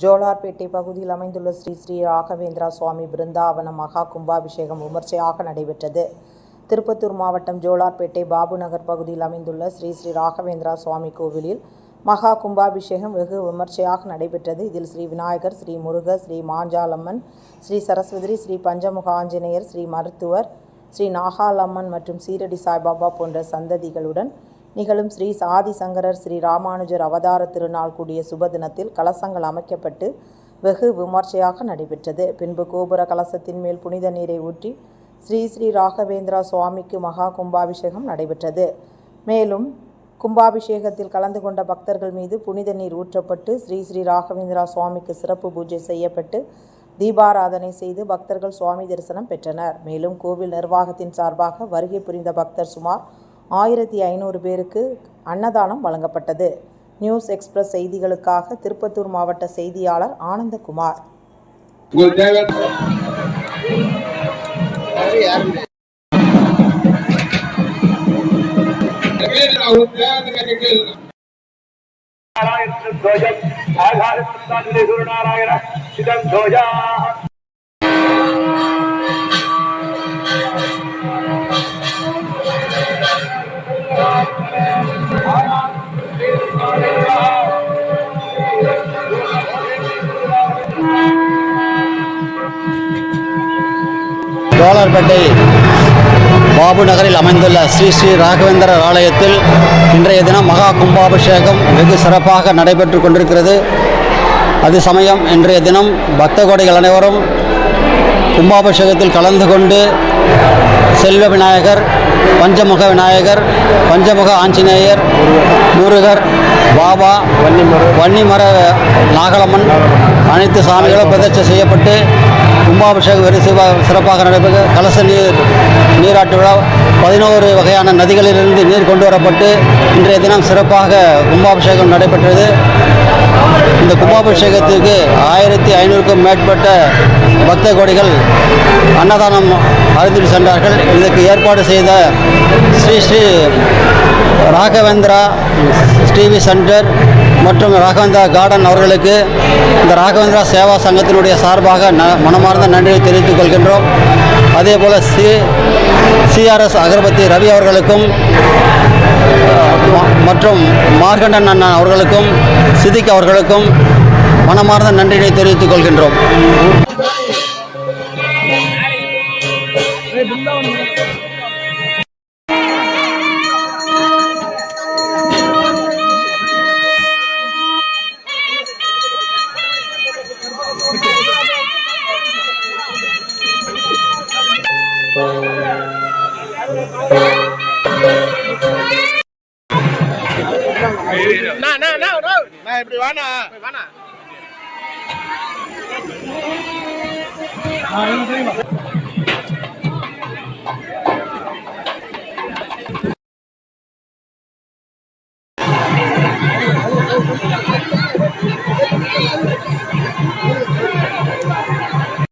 ஜோலார்பேட்டை பகுதியில் அமைந்துள்ள ஸ்ரீ ஸ்ரீ ராகவேந்திரா சுவாமி பிருந்தாவன மகா கும்பாபிஷேகம் விமர்சையாக நடைபெற்றது. திருப்பத்தூர் மாவட்டம் ஜோலார்பேட்டை பாபு நகர் பகுதியில் அமைந்துள்ள ஸ்ரீ ஸ்ரீ ராகவேந்திரா சுவாமி கோவிலில் மகா கும்பாபிஷேகம் வெகு விமர்சையாக நடைபெற்றது. இதில் ஸ்ரீ விநாயகர் ஸ்ரீ முருகர் ஸ்ரீ மாஞ்சாலம்மன் ஸ்ரீ சரஸ்வதி ஸ்ரீ பஞ்சமுக ஆஞ்சநேயர் ஸ்ரீ மருத்துவர் ஸ்ரீ நாகாலம்மன் மற்றும் சீரடி சாய்பாபா போன்ற சந்ததிகளுடன் நிகழும் ஸ்ரீ சாதி சங்கரர் ஸ்ரீ ராமானுஜர் அவதார திருநாள் கூடிய சுப தினத்தில் கலசங்கள் அமைக்கப்பட்டு வெகு விமர்சையாக நடைபெற்றது. பின்பு கோபுர கலசத்தின் மேல் புனித நீரை ஊற்றி ஸ்ரீ ஸ்ரீ ராகவேந்திரா சுவாமிக்கு மகா கும்பாபிஷேகம் நடைபெற்றது. மேலும் கும்பாபிஷேகத்தில் கலந்து கொண்ட பக்தர்கள் மீது புனித நீர் ஊற்றப்பட்டு ஸ்ரீ ஸ்ரீ ராகவேந்திரா சுவாமிக்கு சிறப்பு பூஜை செய்யப்பட்டு தீபாராதனை செய்து பக்தர்கள் சுவாமி தரிசனம் பெற்றனர். மேலும் கோவில் நிர்வாகத்தின் சார்பாக வருகை புரிந்த பக்தர் சுமார் ஆயிரத்தி ஐநூறு பேருக்கு அன்னதானம் வழங்கப்பட்டது. நியூஸ் எக்ஸ்பிரஸ் செய்திகளுக்காக திருப்பத்தூர் மாவட்ட செய்தியாளர் ஆனந்தகுமார். நாராயண துவஜம் குருநாராயண சிதம் துவஜா ஜோலார்பேட்டை பாபு நகரில் அமைந்துள்ள ஸ்ரீ ஸ்ரீ ராகவேந்திரர் ஆலயத்தில் இன்றைய தினம் மகா கும்பாபிஷேகம் வெகு சிறப்பாக நடைபெற்று கொண்டிருக்கிறது. அது சமயம் இன்றைய தினம் பக்த கோடிகள் அனைவரும் கும்பாபிஷேகத்தில் கலந்து கொண்டு செல்வ விநாயகர் பஞ்சமுக விநாயகர் பஞ்சமுக ஆஞ்சநேயர் முருகர் பாபா வன்னிமர நாகலம்மன் அனைத்து சாமிகளும் பிரதிஷ்டை செய்யப்பட்டு கும்பாபிஷேகம் வெறு சிறப்பாக நடைபெற்று கலச நீர் நீராட்டு விழா பதினோரு வகையான நதிகளிலிருந்து நீர் கொண்டு வரப்பட்டு இன்றைய தினம் சிறப்பாக கும்பாபிஷேகம் நடைபெற்றது. இந்த கும்பாபிஷேகத்திற்கு ஆயிரத்தி ஐநூறுக்கும் மேற்பட்ட பக்த கோடிகள் அன்னதானம் அருந்திட்டு சென்றார்கள். இதற்கு ஏற்பாடு செய்த ஸ்ரீ ஸ்ரீ ராகவேந்திரா டிவி சென்டர் மற்றும் ராகவேந்திரா கார்டன் அவர்களுக்கு இந்த ராகவேந்திரா சேவா சங்கத்தினுடைய சார்பாக ந மனமார்ந்த நன்றியை தெரிவித்துக் கொள்கின்றோம். அதே போல் சி சிஆர்எஸ் அகர்பத்தி ரவி அவர்களுக்கும் மற்றும் மார்கண்டன் அண்ணன் அவர்களுக்கும் சிதிக் அவர்களுக்கும் மனமார்ந்த நன்றியை தெரிவித்துக் கொள்கின்றோம். அண்ணா அண்ணா அண்ணா அண்ணா நான் இப்படி வாண்ணா இப்படி வாண்ணா